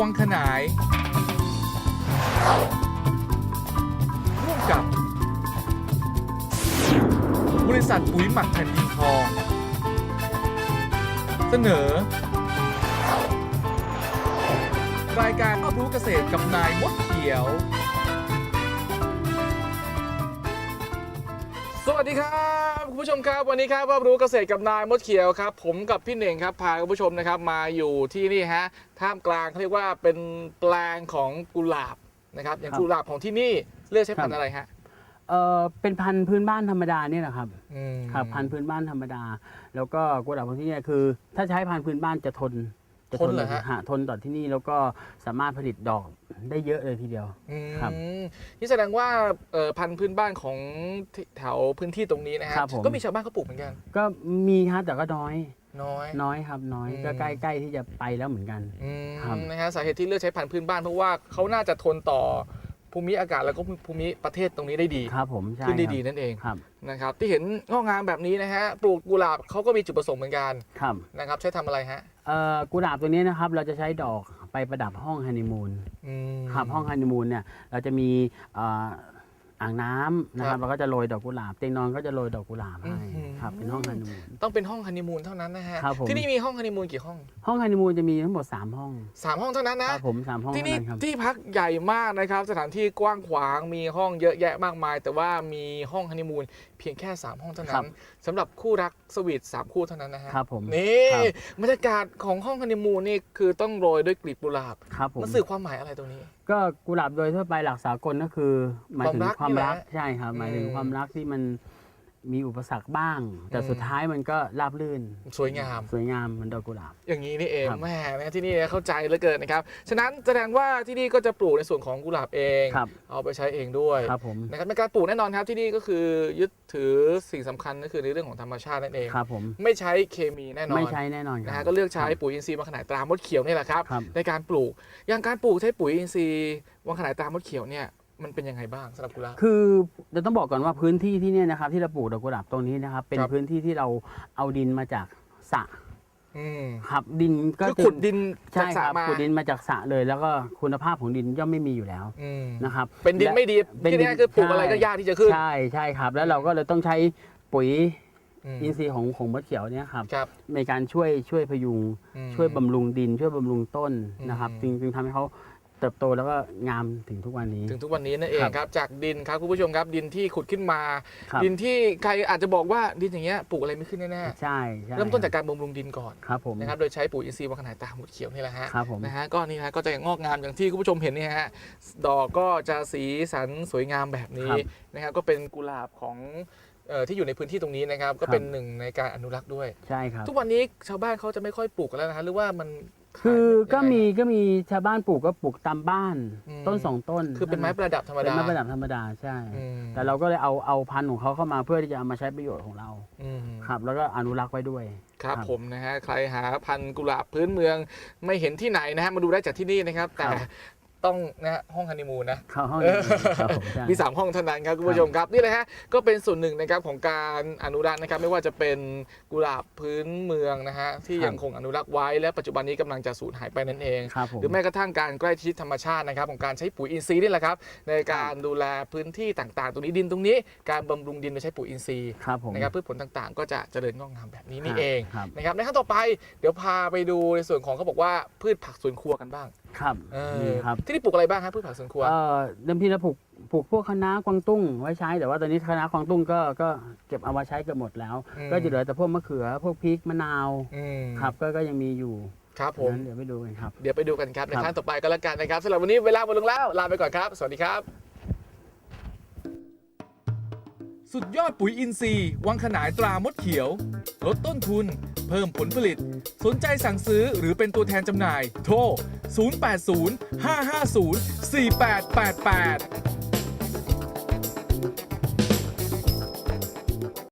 วังขนาย ร่วมกับ บริษัทปุ๋ยหมักแผ่นดินทอง เสนอ รายการรอบรู้เกษตรกับนายมดเขียว สวัสดีครับ คุณผู้ชมครับวันนี้ครับรอบรู้เกษตรกับนายมดเขียวครับ ผมกับพี่เน่งครับพาคุณผู้ชมนะครับมาอยู่ที่นี่ฮะท่ามกลางเขาเรียกว่าเป็นแปลงของกุหลาบนะครับ อย่างครับกุหลาบของที่นี่เลือกใช้พันครับธุ์อะไรฮะเออเป็นพันธุ์พื้นบ้านธรรมดาเนี่ยแหละครับอืมครับพันธุ์พื้นบ้านธรรมดา แล้วก็กุหลาบของที่เนี่ยคือ ถ้าใช้พันธุ์พื้นบ้านจะทน จะทนเหรอฮะฮะทนต่อที่นี่แล้วก็สามารถผลิตดอกได้เยอะเลยทีเดียว อืมครับนี่แสดงว่าเอ่อพันธุ์พื้นบ้านของที่แถวพื้นที่ตรงนี้นะฮะครับผม ก็มีชาวบ้านเขาปลูกเหมือนกัน ก็มีฮะแต่ก็น้อยน้อย น้อยครับน้อยอืม ก็ใกล้ๆที่จะไปแล้วเหมือนกัน อืมครับ นะฮะสาเหตุที่เลือกใช้พันธุ์พื้นบ้านเพราะว่าเขาน่าจะทนต่อภูมิอากาศแล้วก็ภูมิประเทศตรงนี้ได้ดีครับผมใช่ขึ้นได้ครับดีนั่นเองครับนะครับ ที่เห็นงอกงามแบบนี้นะฮะปลูกกุหลาบเขาก็มีจุดประสงค์เหมือนกันครับ นะครับ ใช้ทำอะไรฮะ เอ่อกุหลาบตัวนี้นะครับเราจะใช้ดอกไปประดับห้องฮันนีมูนอืม ครับห้องฮันนีมูนเนี่ยเราจะมีเอ่ออ่างน้ำนะคครัรับบ เราก็จะโรยดอกกุหลาบเตียงนอนก็จะโรยดอกกุหลาบให้อื้อหือ ครับเป็นห้องฮันนีมูน ต้องเป็นห้องฮันนีมูนเท่านั้นนะฮะ ครับผม ที่นี่มีห้องฮันนีมูนกี่ห้องห้องฮันนีมูนจะมีทั้งหมด 3 ห้องสามห้องเท่านั้นคนะ รับผมสามห้องที่เท่านี่นั้นครับ ที่พักใหญ่มากนะครับ สถานที่กว้างขวางมีห้องเยอะแยะมากมาย แต่ว่ามีห้องฮันนีมูนเพียงแค่ 3 ห้องเท่าครันั้นบสำหรับคู่รักสวีทสามคู่เท่านั้นนะฮะครับผมนี่ครับ บรรยากาศของห้องฮันนีมูนนี่คือต้องโรยด้วยกลีบกุหลาบครับผมมันสื่อความหมายอะไรตรงนี้ ก็กุหลาบโดยทั่วไปหลักสากลก็คือหมายถึงความรักความรักนี่แหละใช่ครับ หมายถึงอืม ความรักที่มัน มีอุปสรรคบ้าง แต่อืมสุดท้ายมันก็ราบรื่น สวยงาม สวยงามเหมือนดอกกุหลาบ อย่างนี้นี่เองครับแหม่นะที่นี่เข้าใจเหลือเกินนะครับ ฉะนั้นแสดงว่าที่นี่ก็จะปลูกในส่วนของกุหลาบเอง ครับ เอาไปใช้เองด้วยครับผมนะครับในการปลูกแน่นอนครับที่นี่ก็คือยึดถือสิ่งสำคัญก็คือในเรื่องของธรรมชาตินั่นเอง ครับผม ไม่ใช้เคมีแน่นอนไม่ใช้แน่นอนคนะรัฮะบ ก็เลือกใช้ปุ๋ยอินทรีย์วังขนายตรามดเขียวนี่แหละครับ ครับ ในการปลูกอย่างการปลูกใช้ปุ๋ยอินทรีย์วังขนายตรามดเขียวเนี่ย มันเป็นยังไงบ้างสำหรับกุหลาบ คือเราต้องบอกก่อนว่าพื้นที่ที่เนี่ยนะครับที่เราปลูกดอกกุหลาบตรงนี้นะครับ เป็นครับ พื้นที่ที่เราเอาดินมาจากสระอืมครับดินก็คือขุดดินจาใช่กคสระรับมาขุดดินมาจากสระเลย แล้วก็คุณภาพของดินย่อมไม่มีอยู่แล้วอืมนะครับเป็นดินไม่ดีเป็นที่ดินนี่คือปลูกอะไรก็ใช่ยากที่จะขึ้นใช่ใช่ครับ แล้วเราก็เลยต้องใช้ปุ๋ยอืมอินทรีย์ของของมะเขียวเนี่ยครับครับในการช่วยช่วยพยุง อืม ช่วยบำรุงดินช่วยบำรุงต้นนะครับ อืม จึงจึงทำให้เขา เติบโตแล้วก็งามถึงทุกวันนี้ ถึงทุกวันนี้นั่นเองครับครับจากดินครับคุณผู้ชมครับดินที่ขุดขึ้นมา ครับดินที่ใครอาจจะบอกว่าดินอย่างเงี้ยปลูกอะไรไม่ขึ้นแน่ใช่ใช่ๆเริ่มต้นจากการบำรุงดินก่อนครับผมนะครับโดยใช้ปุ๋ยอินทรีย์วังขนายตาหมดเขียวนี่แหละฮะครับผม นะฮะก็นี่ฮะก็จะงอกงามอย่างที่คุณผู้ชมเห็นเนี่ยฮะดอกก็จะสีสันสวยงามแบบนี้นะครับก็เป็นกุหลาบของเอ่อที่อยู่ในพื้นที่ตรงนี้นะครับ ก็เป็นหนึ่งในการอนุรักษ์ด้วย ใช่ครับ ทุกวันนี้ชาวบ้านเขาจะไม่ค่อยปลูกกันแล้วนะฮะหรือว่ามัน คือก็ยังไงมีก็มีชาวบ้านปลูกก็ปลูกตามบ้าน อืม ต้นสองต้นคือเป็นไม้ประดับธรรมเป็นดาไม้ประดับธรรมดาใช่ อืมแต่เราก็เลยเอาเอาพันธุ์ของเขาเข้ามาเพื่อที่จะเอามาใช้ประโยชน์ของเราอืมครับ แล้วก็อนุรักษ์ไว้ด้วย ครับครับผมนะฮะใครหาพันธุ์กุหลาบพื้นเมืองไม่เห็นที่ไหนนะฮะมาดูได้จากที่นี่นะครับ แต่ครับ ต้องนะฮะห้องฮันนีมูนนะ เข้าห้องนี้ครับผมใช่ มี 3 ห้องเท่านั้นครับคุณผู้ชมครับนี่เลยฮะก็เป็นส่วนหนึ่งนะครับของการอนุรักษ์นะครับไม่ว่าจะเป็นกุหลาบพื้นเมืองนะฮะที่ครับ ยังคงอนุรักษ์ไว้และปัจจุบันนี้กำลังจะสูญหายไปนั่นเอง ครับผม หรือแม้กระทั่งการใกล้ชิดธรรมชาตินะครับของการใช้ปุ๋ยอินทรีย์นี่แหละครับในการดูแลพื้นที่ต่างๆ ตรงนี้ดินตรงนี้การบำรุงดินโดยใช้ปุ๋ยอินทรีย์ครับผมนะครับพืชผลต่างๆ ก็จะเจริญงอกงามแบบนี้นี่เองครับ นะครับในขั้นต่อไปเดี๋ยวพาไปดูในส่วนของเขาบอกว่าพืชผักสวนครัวกันบ้างครับเออนี่ครับ ที่นี่ปลูกอะไรบ้างครับพืชผักสวนครัว เอ่อเดิมทีเราปลูกปลูกพวกคะน้ากวางตุ้งไว้ใช้ แต่ว่าตอนนี้คะน้ากวางตุ้งก็ก็เก็บเอามาใช้เกือบหมดแล้ว อืม ก็จะเหลือแต่พวกมะเขือพวกพริกมะนาวอืมครับก็ก็ยังมีอยู่ครับผม งั้นเดี๋ยวไปดูกันครับ เดี๋ยวไปดูกันครับในครับขั้นต่อไปก็แล้วกันนะครับสำหรับวันนี้เวลาหมดลงแล้ว ลาไปก่อนครับ สวัสดีครับ สุดยอดปุ๋ยอินทรีย์ วังขนายตรามดเขียว ลดต้นทุน เพิ่มผลผลิต สนใจสั่งซื้อหรือเป็นตัวแทนจำหน่าย โทร 080 550 4888